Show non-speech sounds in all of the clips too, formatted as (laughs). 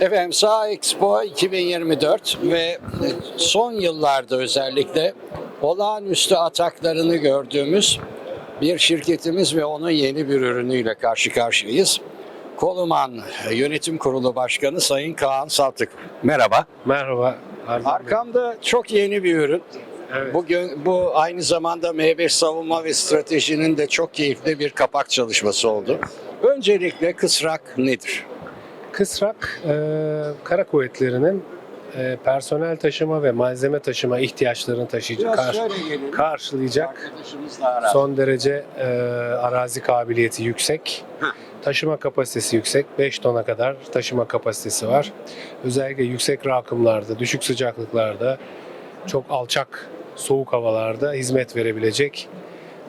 Efendim Sağ Expo 2024 ve son yıllarda özellikle olağanüstü ataklarını gördüğümüz bir şirketimiz ve onun yeni bir ürünüyle karşı karşıyayız. Koluman Yönetim Kurulu Başkanı Sayın Kaan Saltık. Merhaba. Merhaba. Bey. Arkamda çok yeni bir ürün. Evet. Bugün bu aynı zamanda M5 savunma ve stratejinin de çok keyifli bir kapak çalışması oldu. Öncelikle kısrak nedir? Kısrak, e, kara kuvvetlerinin e, personel taşıma ve malzeme taşıma ihtiyaçlarını taşıyacak, gelin. karşılayacak son derece e, arazi kabiliyeti yüksek, Heh. taşıma kapasitesi yüksek, 5 tona kadar taşıma kapasitesi var. Özellikle yüksek rakımlarda, düşük sıcaklıklarda, çok alçak soğuk havalarda hizmet verebilecek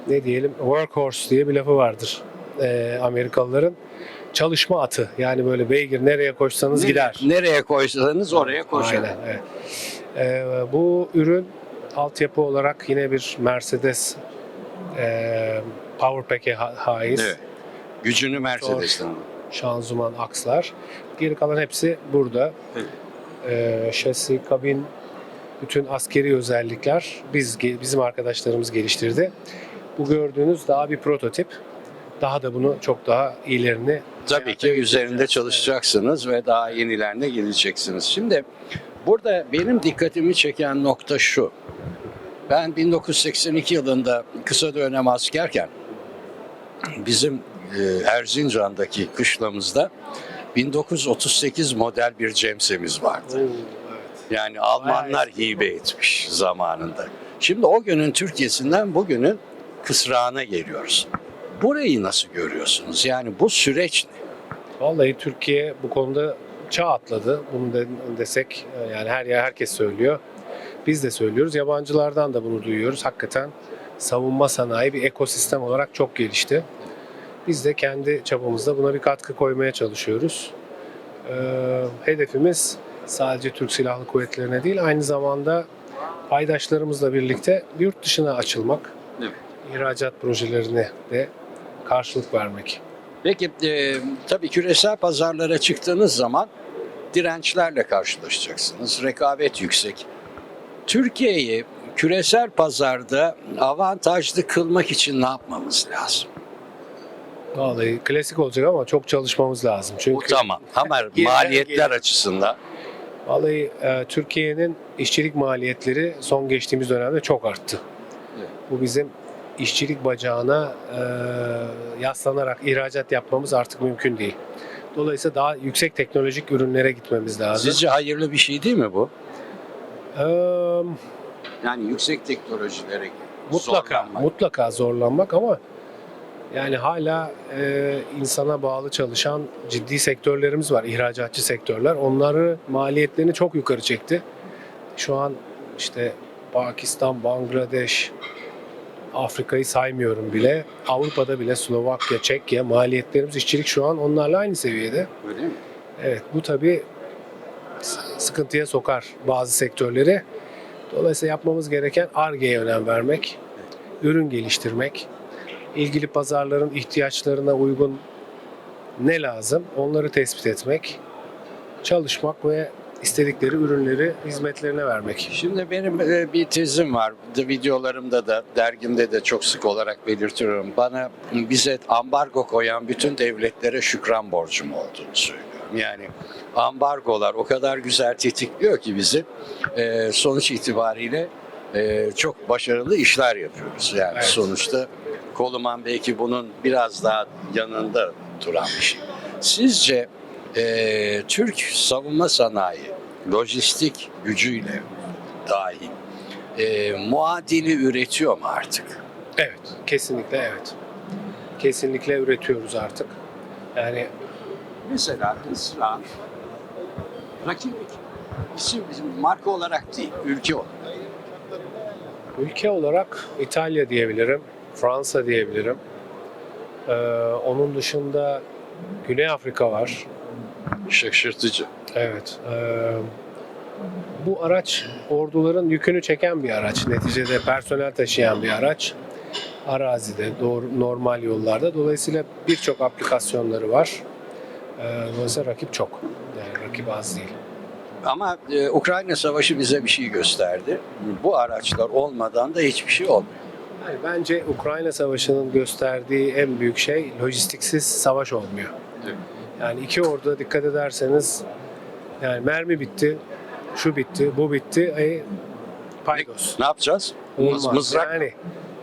ne diyelim workhorse diye bir lafı vardır e, Amerikalıların. Çalışma atı yani böyle beygir nereye koşsanız gider. Nereye koysanız oraya koşar. Aynen, evet. Ee, bu ürün altyapı olarak yine bir Mercedes e, Powerpack'e ha- haiz. Evet. Gücünü Mercedes'ten. Şanzıman, akslar. Geri kalan hepsi burada. Evet. Ee, şasi, kabin, bütün askeri özellikler biz bizim arkadaşlarımız geliştirdi. Bu gördüğünüz daha bir prototip. Daha da bunu çok daha iyilerini Tabii ki üzerinde çalışacaksınız ve daha yenilerine geleceksiniz. Şimdi burada benim dikkatimi çeken nokta şu. Ben 1982 yılında kısa dönem askerken bizim e, Erzincan'daki kışlamızda 1938 model bir cemsemiz vardı. Yani Almanlar hibe etmiş zamanında. Şimdi o günün Türkiye'sinden bugünün kısrağına geliyoruz. Burayı nasıl görüyorsunuz? Yani bu süreç ne? Vallahi Türkiye bu konuda çağ atladı. Bunu de, desek e, yani her yer herkes söylüyor. Biz de söylüyoruz. Yabancılardan da bunu duyuyoruz. Hakikaten savunma sanayi bir ekosistem olarak çok gelişti. Biz de kendi çabamızda buna bir katkı koymaya çalışıyoruz. Ee, hedefimiz sadece Türk Silahlı Kuvvetleri'ne değil aynı zamanda paydaşlarımızla birlikte yurt dışına açılmak, Evet. ihracat projelerine de karşılık vermek. Peki e, tabii küresel pazarlara çıktığınız zaman dirençlerle karşılaşacaksınız. Rekabet yüksek. Türkiye'yi küresel pazarda avantajlı kılmak için ne yapmamız lazım? Vallahi klasik olacak ama çok çalışmamız lazım. Bu Çünkü tamam ama (laughs) maliyetler gelir. açısından vallahi e, Türkiye'nin işçilik maliyetleri son geçtiğimiz dönemde çok arttı. Evet. Bu bizim işçilik bacağına e, yaslanarak ihracat yapmamız artık mümkün değil. Dolayısıyla daha yüksek teknolojik ürünlere gitmemiz lazım. sizce hayırlı bir şey değil mi bu? Eee, Yani yüksek teknolojilere mutlaka, zorlanmak. mutlaka zorlanmak ama yani hala e, insana bağlı çalışan ciddi sektörlerimiz var, ihracatçı sektörler. Onları maliyetlerini çok yukarı çekti. Şu an işte Pakistan, Bangladeş, Afrika'yı saymıyorum bile. Avrupa'da bile Slovakya, Çekya maliyetlerimiz işçilik şu an onlarla aynı seviyede. Öyle mi? Evet bu tabii sıkıntıya sokar bazı sektörleri. Dolayısıyla yapmamız gereken ARGE'ye önem vermek, ürün geliştirmek, ilgili pazarların ihtiyaçlarına uygun ne lazım onları tespit etmek, çalışmak ve istedikleri ürünleri hizmetlerine vermek. Şimdi benim e, bir tezim var. De videolarımda da dergimde de çok sık olarak belirtiyorum. Bana bize ambargo koyan bütün devletlere şükran borcum olduğunu söylüyorum. Yani ambargolar o kadar güzel tetikliyor ki bizi e, sonuç itibariyle e, çok başarılı işler yapıyoruz. Yani Evet. sonuçta Koluman belki bunun biraz daha yanında duran bir şey. Sizce e, Türk savunma sanayi lojistik gücüyle dahi e, muadili üretiyor mu artık? Evet, kesinlikle evet. Kesinlikle üretiyoruz artık. Yani Mesela İsrail rakip isim bizim marka olarak değil, ülke olarak. Ülke olarak İtalya diyebilirim, Fransa diyebilirim. Ee, onun dışında Güney Afrika var. Şaşırtıcı. Evet. ee, bu araç orduların yükünü çeken bir araç. Neticede personel taşıyan bir araç. Arazide, doğru, normal yollarda. Dolayısıyla birçok aplikasyonları var. Ee, Dolayısıyla rakip çok. Yani rakip az değil. Ama e, Ukrayna Savaşı bize bir şey gösterdi. Bu araçlar olmadan da hiçbir şey olmuyor. Yani bence Ukrayna Savaşı'nın gösterdiği en büyük şey lojistiksiz savaş olmuyor. Evet. Yani iki orada dikkat ederseniz yani mermi bitti, şu bitti, bu bitti. Ay, paydos. Ne yapacağız? Olmaz. Mızrak Yani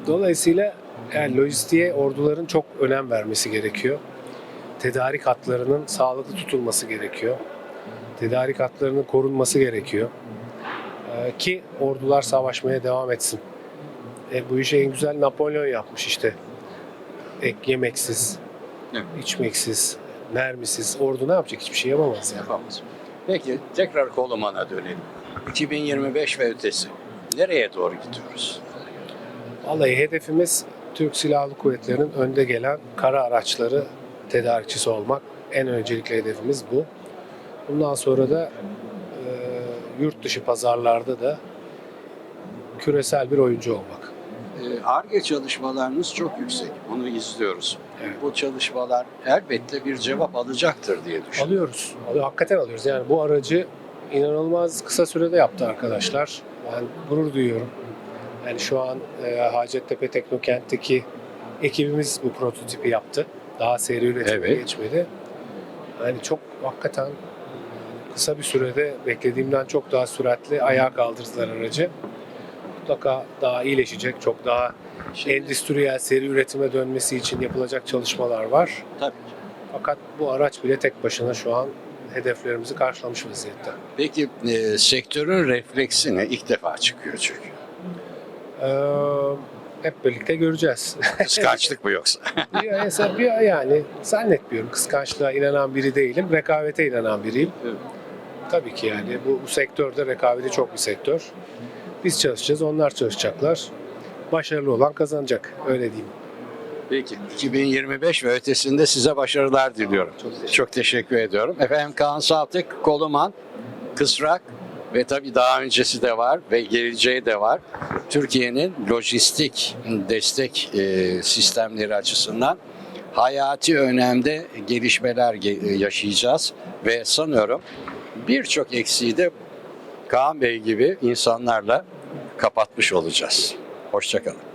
dolayısıyla yani lojistiğe orduların çok önem vermesi gerekiyor. Tedarik hatlarının sağlıklı tutulması gerekiyor. Tedarik hatlarının korunması gerekiyor. Ee, ki ordular savaşmaya devam etsin. E, bu işi en güzel Napolyon yapmış işte. Ek yemeksiz, Evet. içmeksiz, mermisiz. Ordu ne yapacak? Hiçbir şey yapamaz yani. yapamaz. Peki tekrar Koluman'a dönelim. 2025 ve ötesi. Nereye doğru gidiyoruz? Vallahi hedefimiz Türk Silahlı Kuvvetleri'nin önde gelen kara araçları tedarikçisi olmak. En öncelikli hedefimiz bu. Bundan sonra da e, yurt dışı pazarlarda da küresel bir oyuncu olmak. Ee, ARGE çalışmalarınız çok yüksek. Bunu izliyoruz. Evet. Bu çalışmalar elbette bir cevap alacaktır diye düşünüyorum. Alıyoruz. Alıyor, hakikaten alıyoruz. Yani bu aracı inanılmaz kısa sürede yaptı arkadaşlar. Ben gurur duyuyorum. Yani şu an e, Hacettepe Teknokent'teki ekibimiz bu prototipi yaptı. Daha seri üretime Evet. geçmedi. Yani çok hakikaten kısa bir sürede beklediğimden çok daha süratli ayağa kaldırdılar aracı. Mutlaka daha iyileşecek, çok daha Şimdi- endüstriyel seri üretime dönmesi için yapılacak çalışmalar var. Tabii. Fakat bu araç bile tek başına şu an hedeflerimizi karşılamış vaziyette. Peki e, sektörün refleksi ne? İlk defa çıkıyor çünkü. Ee, hep birlikte göreceğiz. (laughs) Kıskançlık mı yoksa? yani, bir- yani zannetmiyorum. Kıskançlığa inanan biri değilim. Rekabete inanan biriyim. Evet. Tabii ki yani bu, bu sektörde rekabeti çok bir sektör. Biz çalışacağız, onlar çalışacaklar. Başarılı olan kazanacak. Öyle diyeyim. Peki 2025 ve ötesinde size başarılar diliyorum. Çok teşekkür Çok teşekkür ediyorum. Efendim Kaan Saltık, Koluman, Kısrak ve tabii daha öncesi de var ve geleceği de var. Türkiye'nin lojistik destek e, sistemleri açısından hayati önemde gelişmeler ge- yaşayacağız ve sanıyorum birçok eksiği de Kaan Bey gibi insanlarla kapatmış olacağız. Hoşçakalın.